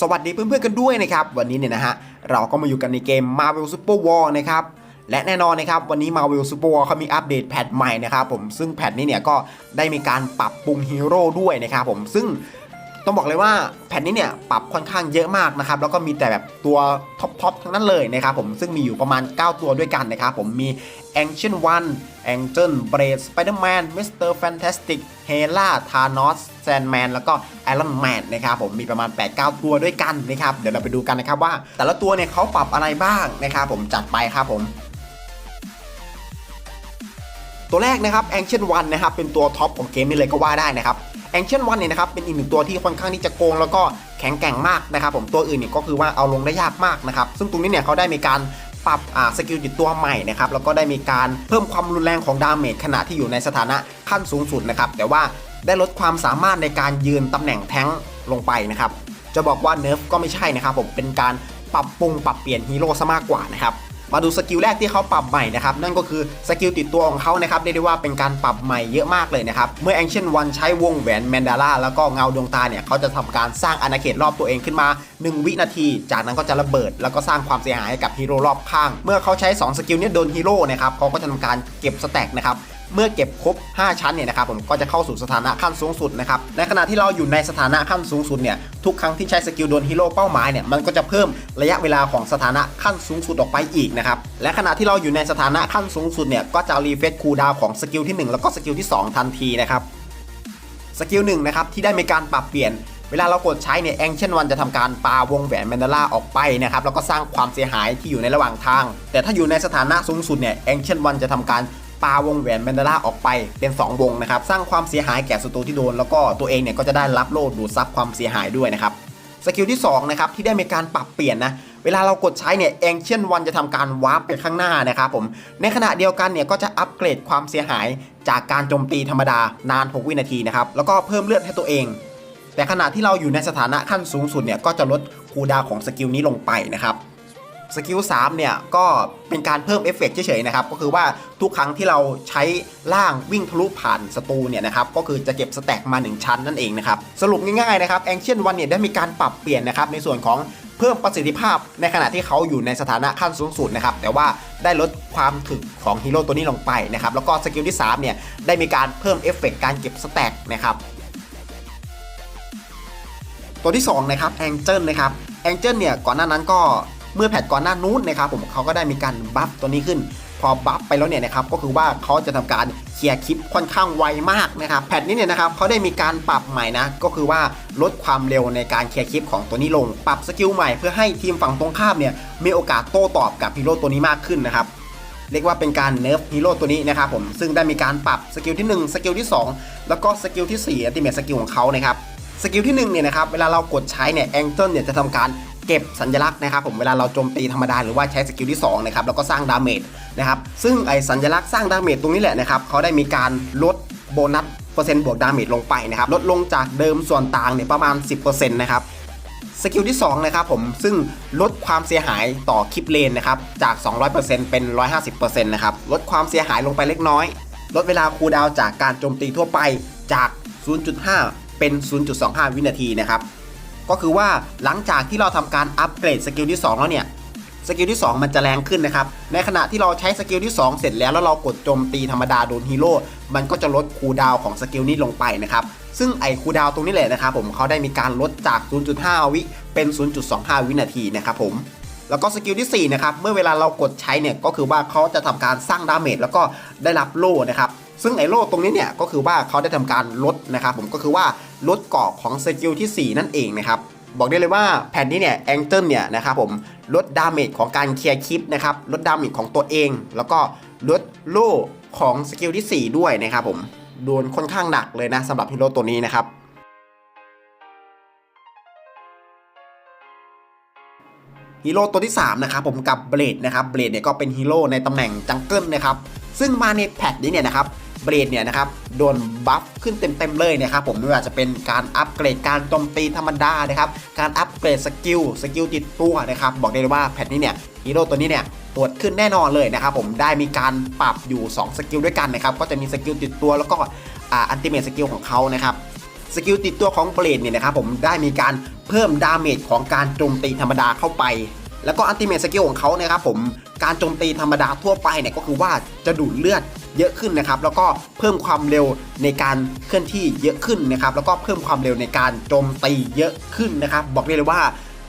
สวัสดีเพื่อนๆกันด้วยนะครับ วันนี้เนี่ยนะฮะเราก็มาอยู่กันในเกม Marvel Super War นะครับและแน่นอนนะครับวันนี้ Marvel Super War เขามีอัปเดตแพทใหม่นะครับผมซึ่งแพทนี้เนี่ยก็ได้มีการปรับปรุงฮีโร่ด้วยนะครับผมซึ่ง ต้องบอกเลยว่าแพทนี้เนี่ยปรับค่อนข้างเยอะมากนะครับแล้วก็มีแต่แบบตัวท็อปๆทั้งนั้นเลยนะครับผมซึ่งมีอยู่ประมาณ 9 ตัวด้วยกันนะครับผมมี Ancient One Angel Blade Spider-Man Mr. Fantastic Hela Thanos Sandman แล้วก็ Iron Man นะครับผมมีประมาณ 8-9 ตัวด้วยกันนะครับเดี๋ยวเราไปดูกันนะครับว่า แต่ละตัวเนี่ยเขาปรับอะไรบ้างนะครับผมจัดไปครับผม ตัวแรกนะครับ Ancient One นะครับเป็นตัวท็อปของเกมนี้เลยก็ว่าได้นะครับ Ancient One เนี่ยนะครับเป็นอีกหนึ่งตัวที่ค่อนข้างที่จะโกงแล้วก็แข็งแกร่งมากนะครับผมตัวอื่นเนี่ยก็คือว่าเอาลงได้ยากมากนะครับซึ่งตรงนี้เนี่ยเขาได้มีการปรับอ่าสกิลติดตัวใหม่นะครับแล้วก็ได้มีการเพิ่มความรุนแรงของดาเมจขณะที่อยู่ในสถานะขั้นสูงสุดนะครับแต่ว่าได้ลดความสามารถในการยืนตำแหน่งแท้งลงไปนะครับจะบอกว่าเนิร์ฟก็ไม่ใช่นะครับผมเป็นการปรับปรุงปรับเปลี่ยนฮีโร่ซะมากกว่านะครับ มาดูสกิลแรกที่เขาปรับใหม่นะครับนั่นก็คือสกิลติดตัวของเขานะครับเรียกได้ว่าเป็นการปรับใหม่เยอะมากเลยนะครับเมื่อ Ancient One ใช้วงแหวนแมนดาร่าแล้วก็เงาดวงตาเนี่ยเขาจะทำการสร้างอาณาเขตรอบตัวเองขึ้นมา 1 วินาที จากนั้นก็จะระเบิด แล้วก็สร้างความเสียหายให้กับฮีโร่รอบข้าง เมื่อเขาใช้ 2 สกิลนี้โดนฮีโร่นะครับเขาก็จะทำการเก็บสแต็กนะครับ เมื่อเก็บครบ 5 ชั้นเนี่ยนะครับผมก็จะเข้าสู่สถานะขั้นสูงสุดนะครับในขณะที่เราอยู่ในสถานะขั้นสูงสุดเนี่ยทุกครั้งที่ใช้สกิลโดนฮีโร่เป้าหมายเนี่ยมันก็จะเพิ่มระยะเวลาของสถานะขั้นสูงสุดออกไปอีกนะครับและขณะที่เราอยู่ในสถานะขั้นสูงสุดเนี่ยก็จะรีเฟซคูลดาวของสกิลที่ 1 แล้วก็สกิลที่ 2 ทันทีนะครับสกิลหนึ่งนะครับที่ได้มีการปรับเปลี่ยนเวลาเรากดใช้เนี่ยแองเชนวันจะทำการปาวงแหวนแมนดาร่าออกไปนะครับแล้วก็สร้างความเสียหายที่อยู่ในระหว่างทาง แต่ถ้าอยู่ในสถานะสูงสุดเนี่ยแองเชนวันจะทำการ ปาวงแหวนแมนดาร่าออกไปเป็น 2 วงนะครับ สร้างความเสียหายแก่ศัตรูที่โดน แล้วก็ตัวเองเนี่ยก็จะได้รับโล่ดูดซับความเสียหายด้วยนะครับสกิลที่2นะครับที่ได้มีการปรับเปลี่ยนนะเวลาเรากดใช้เนี่ยแองเชนวันจะทำการวาร์ปไปข้างหน้านะครับผมในขณะเดียวกันเนี่ยก็จะอัปเกรดความเสียหายจากการโจมตีธรรมดานาน 6 วินาทีนะครับแล้วก็เพิ่มเลือดให้ตัวเอง แต่ขณะที่เราอยู่ในสถานะขั้นสูงสุดเนี่ยก็จะลดคูดาวของสกิลนี้ลงไปนะครับ สกิล3เนี่ยก็เป็นการเพิ่มเอฟเฟกต์เฉยๆนะครับก็คือว่าทุกครั้งที่เราใช้ล่างวิ่งทะลุผ่านศัตรูเนี่ยนะครับก็คือจะเก็บสแต็กมา 1 ชั้นนั่นเองนะครับสรุปง่ายๆนะครับแองเชียนวันเนี่ยได้มีการปรับเปลี่ยนนะครับในส่วนของเพิ่มประสิทธิภาพในขณะที่เขาอยู่ในสถานะขั้นสูงสุดนะครับแต่ว่าได้ลดความถึกของฮีโร่ตัวนี้ลงไปนะครับแล้วก็สกิลที่3เนี่ยได้มีการเพิ่มเอฟเฟกต์การเก็บสแต็กนะครับตัวที่2นะครับแองเจิลนะครับแองเจิลเนี่ยก่อนหน้านั้นก็ เมื่อแพทก่อนหน้านู้นนะครับผมเขาก็ได้มีการบัฟตัวนี้ขึ้น พอบัฟไปแล้วเนี่ยนะครับก็คือว่าเขาจะทำการเคลียร์คลิปค่อนข้างไวมากนะครับแพทนี้เนี่ยนะครับเขาได้มีการปรับใหม่นะก็คือว่าลดความเร็วในการเคลียร์คลิปของตัวนี้ลง ปรับสกิลใหม่เพื่อให้ทีมฝั่งตรงข้ามเนี่ยมีโอกาสโต้ตอบกับฮีโร่ตัวนี้มากขึ้นนะครับเรียกว่าเป็นการเนิร์ฟฮีโร่ตัวนี้นะครับผมซึ่งได้มีการปรับสกิลที่1สกิลที่ 2 แล้วก็สกิลที่4อัลติเมทสกิลของเขานะครับสกิลที่1เนี่ยนะครับเวลาเรากดใช้เนี่ยแองเจิลเนี่ยจะทำการ เก็บสัญลักษณ์นะครับผมเวลาเราโจมตีธรรมดาหรือว่าใช้สกิลที่2นะครับแล้วก็สร้างดาเมจนะครับซึ่งไอสัญลักษณ์สร้างดาเมจตรงนี้แหละนะครับเขาได้มีการลดโบนัสเปอร์เซ็นต์บวกดาเมจลงไปนะครับลดลงจากเดิมส่วนต่างเนี่ยประมาณ 10%นะครับสกิลที่2นะครับผมซึ่งลดความเสียหายต่อคลิปเลนนะครับจาก 200%เป็น 150%นะครับลดความเสียหายลงไปเล็กน้อย ลดเวลาคูลดาวจากการโจมตีทั่วไปจาก 0.5 เป็น 0.25 วินาทีนะครับ ก็คือว่าหลังจากที่เราทำการอัปเกรดสกิลที่ 2 แล้วเนี่ยสกิลที่ 2 มันจะแรงขึ้นนะครับ ในขณะที่เราใช้สกิลที่ 2 เสร็จแล้วแล้วเรากดโจมตีธรรมดาโดนฮีโร่มันก็จะลดคูดาวของสกิลนี้ลงไปนะครับ ซึ่งไอคูดาวตรงนี้แหละนะครับผมเขาได้มีการลดจาก 0.5 วิเป็น 0.25 วินาทีนะครับผม แล้วก็สกิลที่ 4 นะครับ เมื่อเวลาเรากดใช้เนี่ยก็คือว่าเขาจะทำการสร้างดาเมจแล้วก็ได้รับโล่นะครับซึ่งไอโล่ตรงนี้เนี่ยก็คือว่าเขาได้ทำการลดนะครับผมก็คือว่าลดเกาะของสกิลที่ 4 นั่นเองนะครับบอกได้เลยว่าแผ่นนี้เนี่ยแองเจิลเนี่ยนะครับผมลดดาเมจของการเคลียร์คลิปนะครับลดดาเมจของตัวเอง แล้วก็ลดโล่ของสกิลที่ 4 ด้วยนะครับผมโดนค่อนข้างหนักเลยนะสำหรับฮีโร่ตัวนี้นะครับ ฮีโร่ตัวที่ 3 นะครับผมกับเบลดนะครับเบลดเนี่ยก็เป็นฮีโร่ในตำแหน่งจังเกิลนะครับซึ่งมาในแพทนี้เนี่ยนะครับเบลดเนี่ยนะครับโดนบัฟขึ้นเต็มๆเลยนะครับผมไม่ว่าจะเป็นการอัปเกรดการโจมตีธรรมดานะครับการอัปเกรดสกิลสกิลติดตัวนะครับบอกได้เลยว่าแพทนี้เนี่ยฮีโร่ตัวนี้เนี่ยตรวจขึ้นแน่นอนเลยนะครับผมได้มีการปรับอยู่ 2 สกิลด้วยกันนะครับก็จะมีสกิลติดตัวแล้วก็อัลติเมทสกิลของเขานะครับสกิลติดตัวของเบลดเนี่ยนะครับผมได้มีการ เพิ่มดาเมจของการโจมตีธรรมดาเข้าไป แล้วก็อัลติเมทสกิลของเขานะครับผมการโจมตีธรรมดาทั่วไปเนี่ยก็คือว่าจะดูดเลือดเยอะขึ้นนะครับ แล้วก็เพิ่มความเร็วในการเคลื่อนที่เยอะขึ้นนะครับ แล้วก็เพิ่มความเร็วในการโจมตีเยอะขึ้นนะครับ บอกได้เลยว่า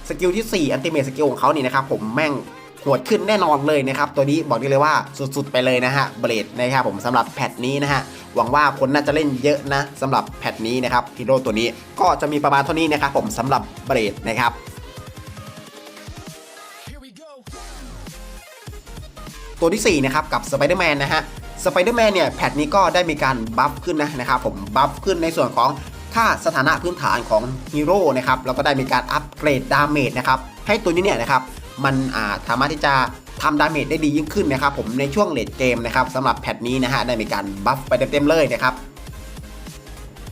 สกิลที่4อัลติเมทสกิลของเขานี่นะครับผมแม่ง โหดขึ้นแน่นอนเลยนะครับ ตัวนี้บอกได้เลยว่าสุดๆไปเลยนะฮะเบรดนะครับผมสำหรับแพทนี้นะฮะหวังว่าคนน่าจะเล่นเยอะนะสำหรับแพทนี้นะครับฮีโร่ตัวนี้ก็จะมีประมาณเท่านี้นะครับผมสำหรับเบรดนะครับตัวที่4นะครับกับสไปเดอร์แมนนะฮะสไปเดอร์แมนเนี่ยแพทนี้ก็ได้มีการบัฟขึ้นนะนะครับผมบัฟขึ้นในส่วนของค่าสถานะพื้นฐานของฮีโร่นะครับแล้วก็ได้มีการอัปเกรดดาเมจนะครับให้ตัวนี้เนี่ยนะครับ มันอ่าสามารถที่จะทำดาเมจได้ดียิ่งขึ้นนะครับผมในช่วงเลดเกมนะครับสำหรับแพทนี้นะฮะได้มีการบัฟไปเต็มๆเลยนะครับ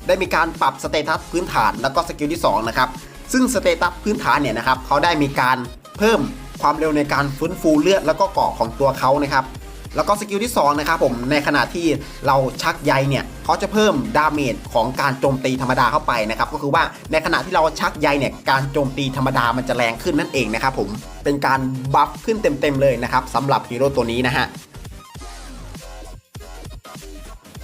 ได้มีการปรับสเตตัสพื้นฐานแล้วก็สกิลที่2นะครับซึ่งสเตตัสพื้นฐานเนี่ยนะครับเขาได้มีการเพิ่มความเร็วในการฟื้นฟูเลือดแล้วก็เกาะของตัวเขานะครับ แล้วก็สกิลที่2นะครับผมในขณะที่เราชักใยเนี่ยเขาจะเพิ่มดาเมจของการโจมตีธรรมดาเข้าไปนะครับก็คือว่าในขณะที่เราชักใยเนี่ยการโจมตีธรรมดามันจะแรงขึ้นนั่นเองนะครับผมเป็นการบัฟขึ้นเต็มๆเลยนะครับสำหรับฮีโร่ตัวนี้นะฮะ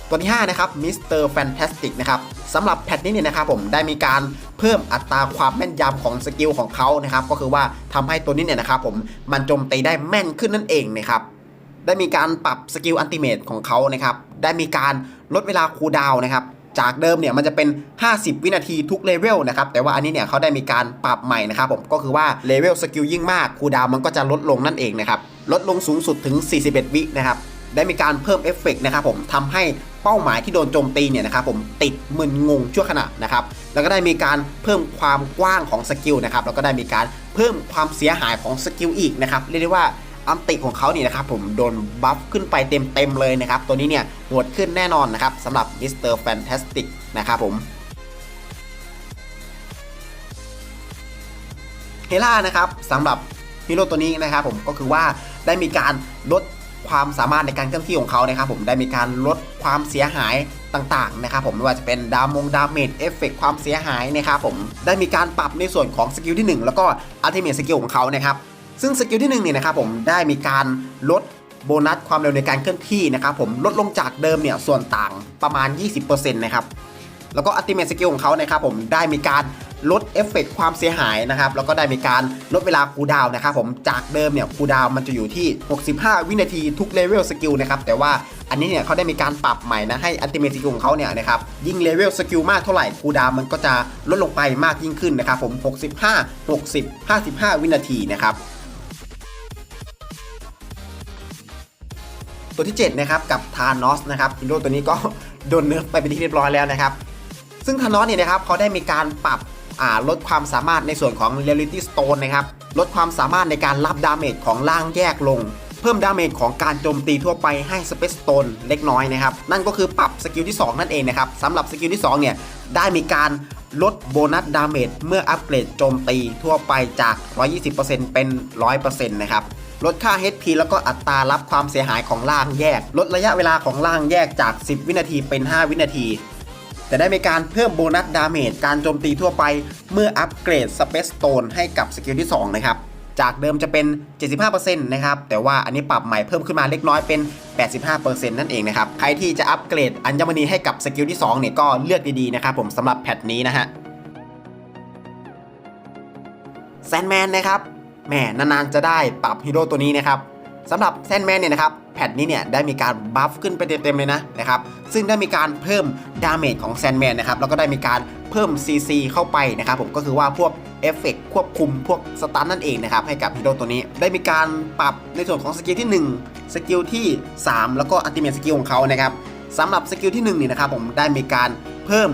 ตัวที่5นะครับมิสเตอร์แฟนตาสติกนะครับสำหรับแพทนี้เนี่ยนะครับผมได้มีการเพิ่มอัตราความแม่นยำของสกิลของเขานะครับก็คือว่าทำให้ตัวนี้เนี่ยนะครับผมมันโจมตีได้แม่นขึ้นนั่นเองนะครับ ได้มีการปรับสกิลอันติเมตของเขานะครับ ได้มีการลดเวลาคูลดาวนะครับ จากเดิมเนี่ยมันจะเป็น 50 วินาทีทุกเลเวลนะครับ แต่ว่าอันนี้เนี่ยเขาได้มีการปรับใหม่นะครับผม ก็คือว่าเลเวลสกิลยิ่งมากคูลดาวมันก็จะลดลงนั่นเองนะครับ ลดลงสูงสุดถึง 41 วินะครับ ได้มีการเพิ่มเอฟเฟกต์นะครับผมทำให้เป้าหมายที่โดนโจมตีเนี่ยนะครับผมติดมึนงงชั่วขณะนะครับ แล้วก็ได้มีการเพิ่มความกว้างของสกิลนะครับ แล้วก็ได้มีการเพิ่มความเสียหายของสกิลอีกนะครับ เรียกได้ว่า อัมติของเขานี่นะครับผมโดนบัฟขึ้นไปเต็มๆเลยนะครับ ตัวนี้เนี่ยโหดขึ้นแน่นอนนะครับสำหรับมิสเตอร์แฟนตาสติกนะครับผมเฮล่านะครับสำหรับฮีโร่ตัวนี้นะครับผมก็คือว่าได้มีการลดความสามารถในการเคลื่อนที่ของเขานะครับผมได้มีการลดความเสียหายต่างๆนะครับผมไม่ว่าจะเป็นดามงดาเมจเอฟเฟกความเสียหายนะครับผมได้มีการปรับในส่วนของสกิลที่ 1 แล้วก็อัลติเมทสกิลของเขานะครับ ซึ่งสกิลที่1เนี่ยนะครับผมได้มีการลดโบนัสความเร็วในการเคลื่อนที่นะครับผมลดลงจากเดิมเนี่ยส่วนต่างประมาณ 20%นะครับแล้วก็อัติเมทสกิลของเขานะครับผมได้มีการลดเอฟเฟกต์ความเสียหายนะครับแล้วก็ได้มีการลดเวลาคูดาวนะครับผมจากเดิมเนี่ยคูดาวมันจะอยู่ที่ 65 วินาทีทุกเลเวลสกิลนะครับแต่ว่าอันนี้เนี่ยเขาได้มีการปรับใหม่นะให้อัติเมทสกิลของเขาเนี่ยนะครับยิ่งเลเวลสกิลมากเท่าไหร่คูดาวมันก็จะลดลงไปมากยิ่งขึ้นนะครับผม 65 60 55 วินาทีนะครับ ตัวที่7นะครับกับทานอสนะครับฮีโร่ตัวนี้ก็โดนเนิร์ฟไปเป็นที่เรียบร้อยแล้วนะครับ ซึ่งทานอสเนี่ยนะครับเขาได้มีการปรับลดความสามารถในส่วนของ Reality Stone นะครับลดความสามารถในการรับดาเมจของล่างแยกลง เพิ่มดาเมจของการโจมตีทั่วไปให้ Space Stone เล็กน้อยนะครับนั่นก็คือปรับสกิลที่ 2 นั่นเองนะครับสำหรับสกิลที่2เนี่ยได้มีการลดโบนัสดาเมจเมื่ออัปเกรดโจมตีทั่วไปจาก 120%เป็น 100%นะครับ ลดค่า HP แล้วก็อัตรารับความเสียหายของล่างแยก ลดระยะเวลาของล่างแยกจาก 10 วินาทีเป็น 5 วินาที แต่ได้มีการเพิ่มโบนัสดาเมจการโจมตีทั่วไปเมื่ออัปเกรด Space Stone ให้กับสกิลที่ 2 นะครับ จากเดิมจะเป็น 75%นะครับ แต่ว่าอันนี้ปรับใหม่เพิ่มขึ้นมาเล็กน้อยเป็น 85%นั่นเองนะครับ ใครที่จะอัปเกรดอัญมณีให้กับสกิลที่2เนี่ยก็เลือกดีๆนะครับผมสำหรับแพทนี้นะฮะแซนแมนนะครับ แหมนานๆจะได้ปรับฮีโร่ตัวนี้นะครับสำหรับแซนแมนเนี่ยนะครับแพทนี้เนี่ยได้มีการบัฟขึ้นไปเต็มๆเลยนะนะครับซึ่งได้มีการเพิ่มดาเมจของแซนแมนนะครับแล้วก็ได้มีการเพิ่ม CC เข้าไปนะครับผมก็คือว่าพวกเอฟเฟกควบคุมพวกสตันนั่นเองนะครับให้กับฮีโร่ตัวนี้ ได้มีการปรับในส่วนของสกิลที่ 1 สกิลที่ 3 แล้วก็อัลติเมทสกิลของเขานะครับสำหรับสกิลที่1นี่นะครับผมได้มีการเพิ่ม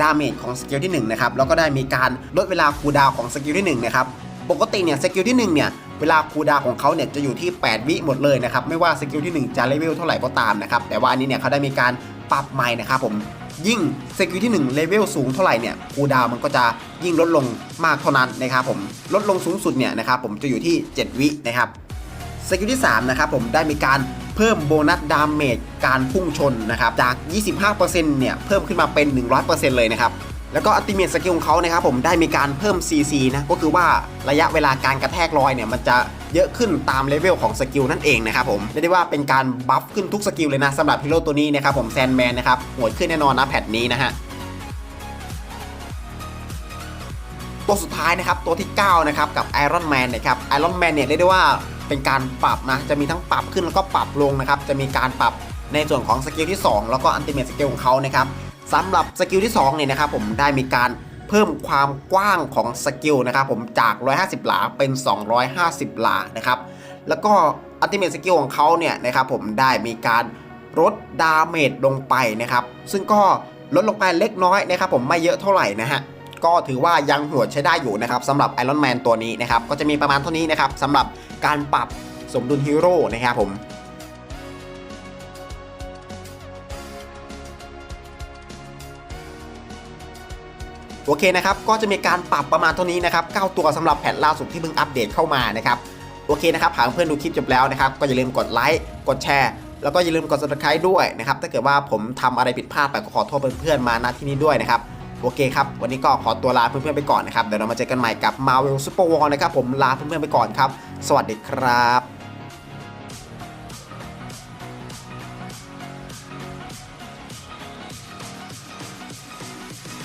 ดาเมจของสกิลที่1นะครับแล้วก็ได้มีการลดเวลาคูลดาวของสกิลที่1นะครับ ปกติเนี่ยสกิลที่ 1 เนี่ย เวลาคูดาวของเขาเนี่ยจะอยู่ที่ 8 วิหมดเลยนะครับ ไม่ว่าสกิลที่ 1 จะเลเวลเท่าไหร่ก็ตามนะครับ แต่ว่าอันนี้เนี่ยเขาได้มีการปรับใหม่นะครับผมยิ่งสกิลที่1เลเวลสูงเท่าไหร่เนี่ยคูดาวมันก็จะยิ่งลดลงมากเท่านั้นนะครับผมลดลงสูงสุดเนี่ยนะครับผมจะอยู่ที่ 7 วินะครับสกิลที่3นะครับผมได้มีการเพิ่มโบนัสดาเมจการพุ่งชนนะครับจาก 25%เนี่ยเพิ่มขึ้นมาเป็น 100%เลยนะครับ แล้วก็อัติเมตสกิลของเขานะครับผมได้มีการเพิ่ม CC นะก็คือว่าระยะเวลาการกระแทกรอยเนี่ยมันจะเยอะขึ้นตามเลเวลของสกิลนั่นเองนะครับผมเรียกได้ว่าเป็นการบัฟขึ้นทุกสกิลเลยนะสำหรับฮีโร่ตัวนี้นะครับผมแซนแมนนะครับโหดขึ้นแน่นอนนะแพทนี้นะฮะตัวสุดท้ายนะครับตัวที่ 9 นะครับ กับ Iron Man นะครับ Iron Man เนี่ยเรียกได้ว่าเป็นการปรับนะ จะมีทั้งปรับขึ้นแล้วก็ปรับลงนะครับ จะมีการปรับในส่วนของสกิลที่ 2 แล้วก็อันติเม e สกิลของเขานะครับ สำหรับสกิลที่2เนี่ยนะครับผมได้มีการเพิ่มความกว้างของสกิลนะครับผมจาก 150 หลาเป็น 250 หลานะครับแล้วก็อัลติเม e สกิลของเขาเนี่ยนะครับผมได้มีการลดดาเมจลงไปนะครับซึ่งก็ลดลงไปเล็กน้อยนะครับผมไม่เยอะเท่าไหร่นะฮะก็ถือว่ายังหัวใช้ได้อยู่นะครับสำหรับไอรอนแมนตัวนี้นะครับก็จะมีประมาณเท่านี้นะครับสำหรับการปรับสมดุลฮีโร่นะครับผม โอเคนะครับก็จะมีการปรับประมาณเท่านี้นะครับ9ตัวสำหรับแพทล่าสุดที่เพิ่งอัปเดตเข้ามานะครับโอเคนะครับหากเพื่อนดูคลิปจบแล้วนะครับก็อย่าลืมกดไลค์กดแชร์แล้วก็อย่าลืมกด subscribe ด้วยนะครับถ้าเกิดว่าผมทำอะไรผิดพลาดไปก็ขอโทษเพื่อนๆมาณที่นี้ด้วยนะครับโอเคครับ วันนี้ก็ขอตัวลาเพื่อนๆไปก่อนนะครับ เดี๋ยวเรามาเจอกันใหม่กับ Marvel Super War นะครับ ผมลาเพื่อนๆไปก่อนครับ สวัสดีครับ